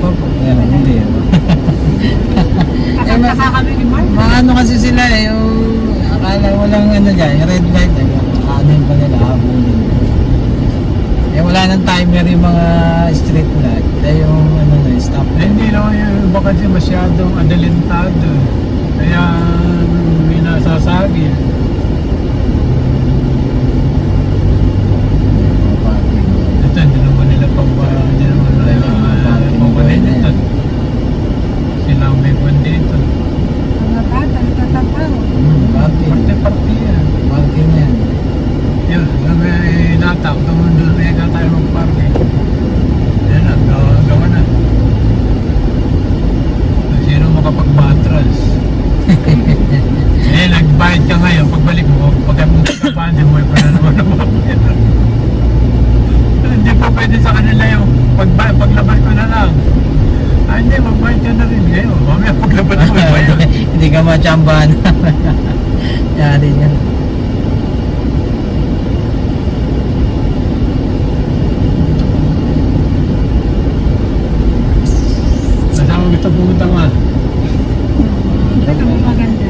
Pa po. Yan, hindi. Nakataka kami ni Mark. Mga ano kasi sila eh, yung akala walang ano dyan, yung red light, eh, aanin pa nila, habulin. Eh wala nang timer yung mga street light. Eh yung ano na, stop Eh, Hindi naman yung iba kasi masyadong adalentado. Kaya may nasasagi. Ito, hindi naman nila pang hindi naman nila Parking pagpapalitan. Sila ang may buwan dito. Mga bata. Hmm, Parking. Parte-parte yan. Parking yan. Yun, sabi natak, tumundol na tayo mag-parking. Yan na, gawa, gawa na. Sino makapag-matras? eh, nagbayad ka ngayon, pagbalik mo, pagka mo nagkapaan, mo pa na naman ang mabayaran. Hindi pa pwede sa kanila yung pag paglabas ko na lang. Ah, hindi, magbayad ka na rin ngayon. Mamaya paglabas mo, bayad. Machambahan. Yari yan. Kasama kita pumunta nga. Ito mo maganda.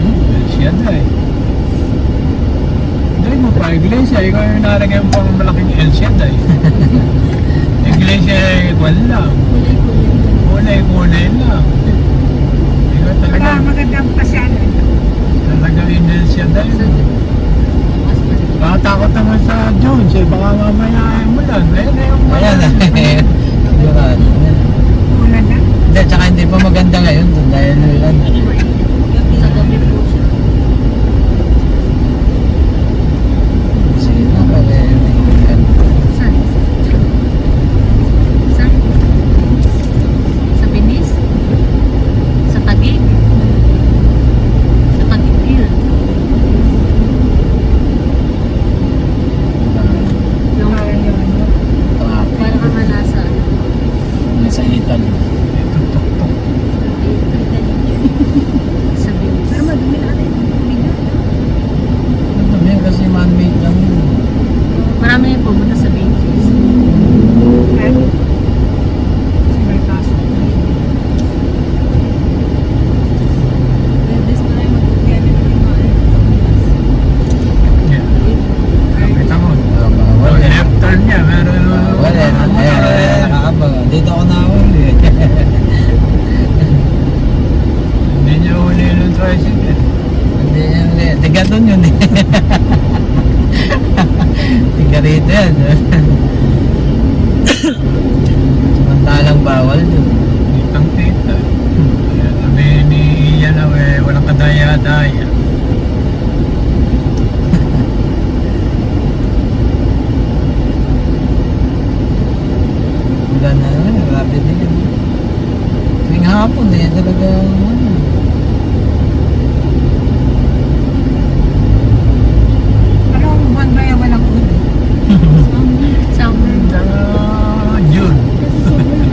Hmm, siya na eh. Dahil mo pa, iglesia, ikaw yung nalagay mo pang malaking El Shaddai. iglesia, eh, wala. Kulay, kulay lang. Ikaw talaga, Saka magandang pasyalan. talaga yung El Shaddai. Nakatakot naman sa Jones eh, baka mamaya ay mulan. Ayun na yung Ayan na. Ulan na. Hindi, tsaka hindi pa maganda ngayon dahil ano. Sa gabi po siya. Sige na, pala yan. Saan? Saan? Sa Binis? Sa Taguig? Sa Taguig Hill? Yung Parang yun. ano. Traffic. para ka nga nasa ano, Nasa Italy. Ito, tok, tok. sa Binis. Pero madumi na rin. Ito yan kasi man-made lang yun. Marami yung pumunta sa Binis. Pero, kasi may pasok. Bebes pa rin mag-uwian na naman yung mga ano sa Binis. Yeah. Nakita mo. Ah, Oh, bawal eh. left turn niya, meron Bawal eh. Ayan, ayan, nakakabang. Dito ako nahuli eh. Hindi niya uli ng tricycle. Hindi yan ulit. Tiga doon yun eh. Tiga rito yan. Samantalang bawal doon. Kitang tita. Kaya sabi ni Ian eh, walang kadaya-daya. Wala na naman. Grabe din yun. Tuwing hapon eh. Talaga ano. Anong buwan ba yung walang ulan? Summer. Ah, June. Kasi sobrang,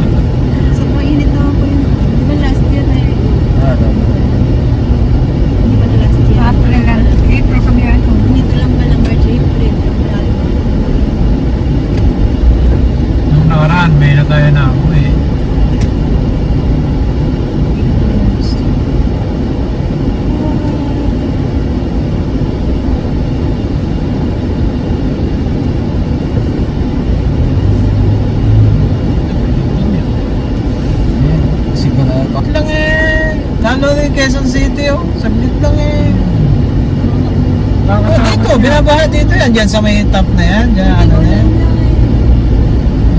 sobrang init naman po yun. Di ba last year na yun? Ah, tama. Di ba na last year? April lang. April kami ano. Dito lang pala March, April. Grabe. Nung nakaraan, may na tayo na ako eh. Ayan, Sigurado. Bakit lang eh. Lalo rin Quezon City oh. Saglit lang eh. Oh, dito, binabaha dito yan. Diyan sa may top na yan. Diyan, ano na yan.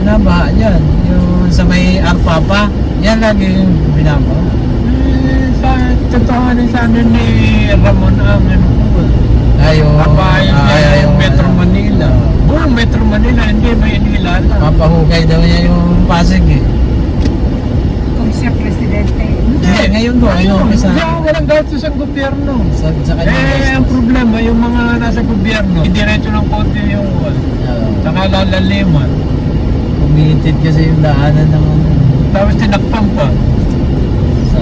Binabaha dyan. Yung sa may Arpapa. Yan lagi yung binabaha. Eh, sa totohanin sa amin ni Ramon ang ano po. Ayo. Papayin niya yung Metro Manila. Buong Metro Manila, hindi Maynila lang. Papahukay daw niya yung Pasig eh. dito, ngayon po, ano isa? Hindi ako walang gastos ang gobyerno. Sa, sa kanya Eh, ang problema, yung mga nasa gobyerno, diretso ng konti yung wall. Uh, Saka lalaliman. Umiitid kasi yung daanan ng... Ano. Tapos tinakpan pa. Sa...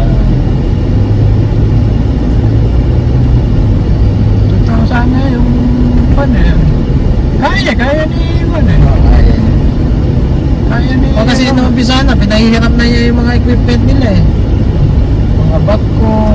2,000 sana yung pan eh. Kaya, kaya ni Iwan eh. Oh, kaya ni... Kaya ni... O kasi nung umpisa na, pinahihirap na niya yung mga equipment nila eh mga ko.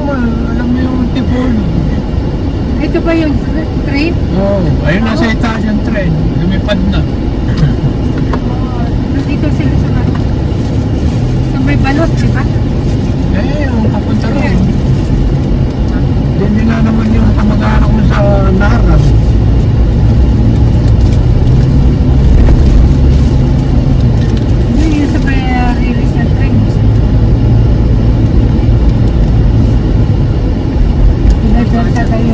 normal. Ah, alam mo yung tipon. Ito ba yung train? Oo. Oh, ayun na sa itaas yung train. Lumipad na. Nandito sila sa mga. Sa may balot, di ba? Eh, ang papunta rin. Hindi na naman yung kamag-anak ko sa Naras. Gracias,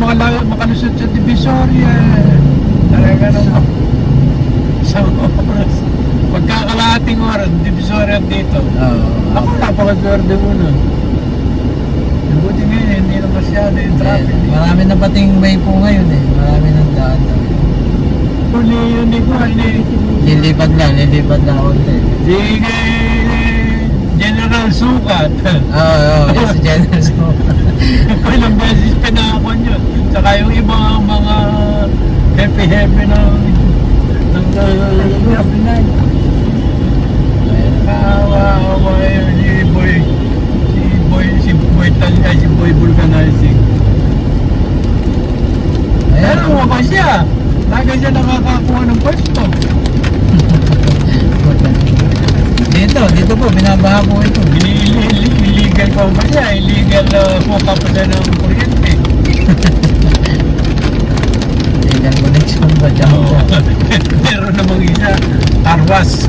ka makala- makalusot sa Divisoria, talaga naman. Isang oras. Pagkakalahating oras, Divisoria dito. Oo. Ako napakaswerte mo na. Buti ngayon, hindi na masyado yung traffic. Eh, marami na pating way po ngayon eh. Marami ng daan. Huli yun ni Juan eh. Lilipad lang, lilipad lang konti. Si eh, General Sukat. Oo, oo, yung si General so, Ilang beses pinakakon yun. Saka yung ibang mga happy-happy ng ng uh, Kawawa yun si Boy. Si Boy, si Boy Tal, ay, si Boy Vulcanizing. Ayan, Pero waka siya. Lagi siya nakakakuha ng pwesto. Dito, dito po, binabaha po ito. Illegal pa ba siya? Illegal uh, up siya ng kuryente. Next one ba dyan? Oo. Meron namang isa, Arwas.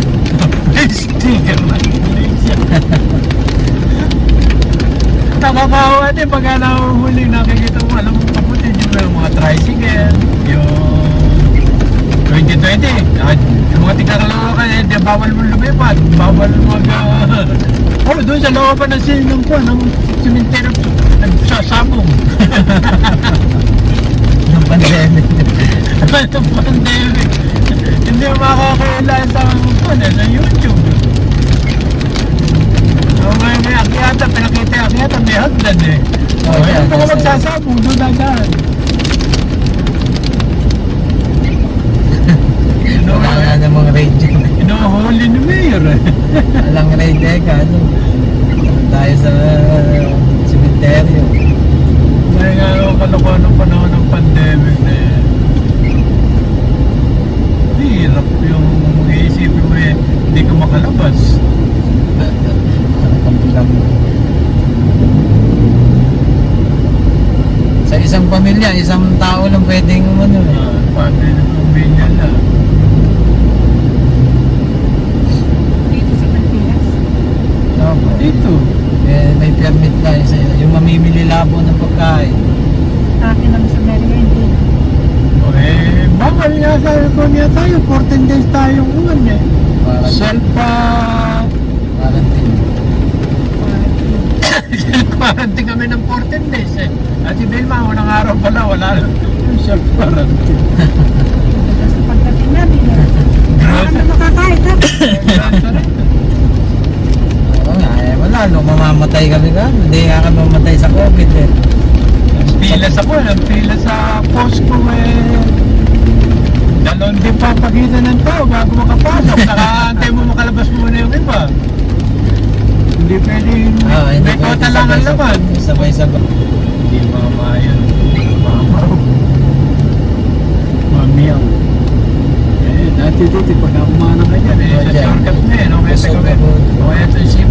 Sticker na Indonesia. Nakakawa din pag nahuhuli nakikita mo, alam mo kapatid yung mga tricycle, yung 2020, ah, yung mga tigakalawa ka, eh, bawal mo lumipad, bawal mag... Uh, oh, doon sa looban ng sinong po, ng simenteryo, nagsasabong. Yung pandemic. Ng pandemic. Hindi mo makakailan sa ano, sa YouTube. So, may, may akyata, pinakita akyata, may hagdan eh. Oh, Oh, yeah, yung mga that's magsasabong, doon dadaan. Wala nga namang yun. Inuhuli ni Mayor. Walang eh, ano. Tayo sa cementerio. Dahil nga ako kalokohan ng panahon ng pandemic na eh. Hirap yung iisipin mo eh, hindi ka makalabas. Pampilang. Sa isang pamilya, isang tao lang pwedeng ano eh. Ah, paano yung pamilya na? Dito sa Pilipinas. Opo. Dito. Eh, may permit na isa. Yung mamimili labo ng pagkain. Sa akin lang sa merienda. O eh, bawal nga sa ko niya tayo, 14 days tayong uwan eh. Para Self uh, quarantine. Quarantine kami ng 14 days eh. At si Belma, unang araw pala, wala na. Self quarantine. Basta pagdating namin. Ano makakain ha? Oo nga, eh, wala. No, mamamatay kami ka. Hindi nga kami mamatay sa COVID eh. Pila sa ang pila sa Costco eh. Dalon din pa pagitan ng tao bago makapasok. Nakaantay mo makalabas muna yung iba. Hindi pwedeng Ah, hindi may pwede kota lang ang laman. Sabay-sabay. Hindi mama yun. Mama. Mamiyaw. Eh, dati dito, pag nakumanan ka dyan, eh, sa shortcut na eh, no? Kaya sa po. o kaya ito si,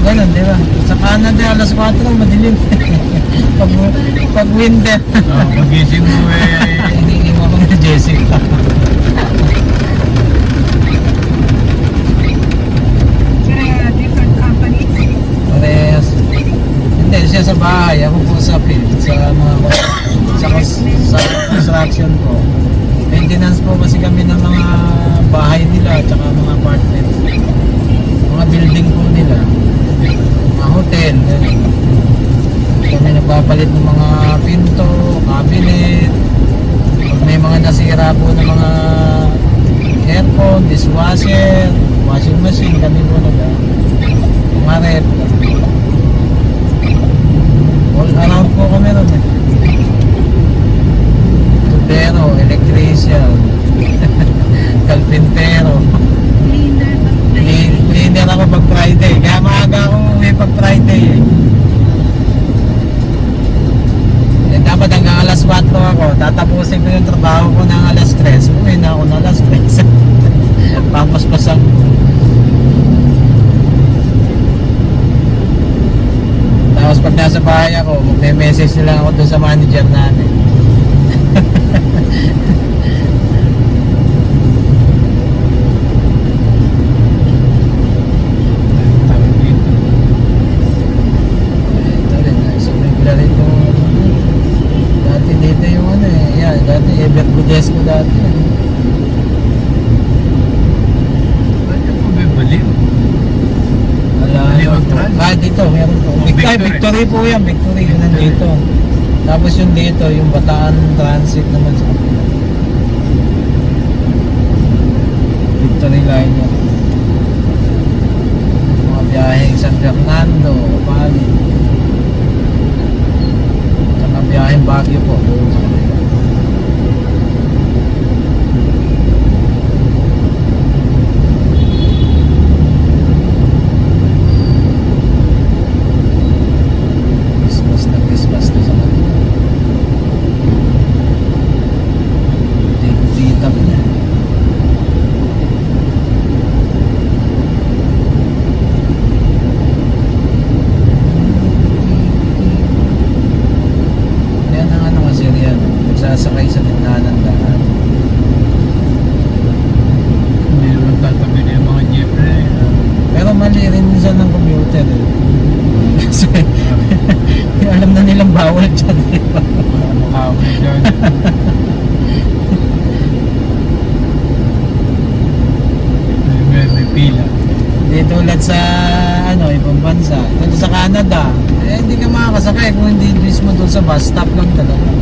ganun, di ba? Sa Canada, alas 4, madilim. pag, pag winter, Oh, pagising mo eh. hinihinga ko na Jessica. Kaya different companies. Parehas. Hindi, siya sa bahay. Ako po sa field, sa mga sa, sa construction po. Maintenance po kasi kami ng mga bahay nila at saka mga apartment. Mga building nagpapalit ng mga pinto, cabinet. Pag may mga nasira po ng mga aircon, dishwasher, washing machine, kami po nag mga rep. All around po kami ron eh. Tubero, electrician, kalpintero. Cleaner. Clean- Cleaner ako pag Friday. Kaya maaga ako uwi pag Friday eh. Dapat hanggang alas 4 ako. Tatapusin ko yung trabaho ko ng alas 3. Uwi na ako ng alas 3. Papaspasan. Tapos pag nasa bahay ako, magme-message na lang ako doon sa manager namin. po yan, Victory na dito. Tapos yung dito, yung Bataan Transit naman sa kapila. Victory line yan. Mga biyaheng San Fernando, Pali. Tsaka biyaheng Baguio po. sa bus stop lang talaga.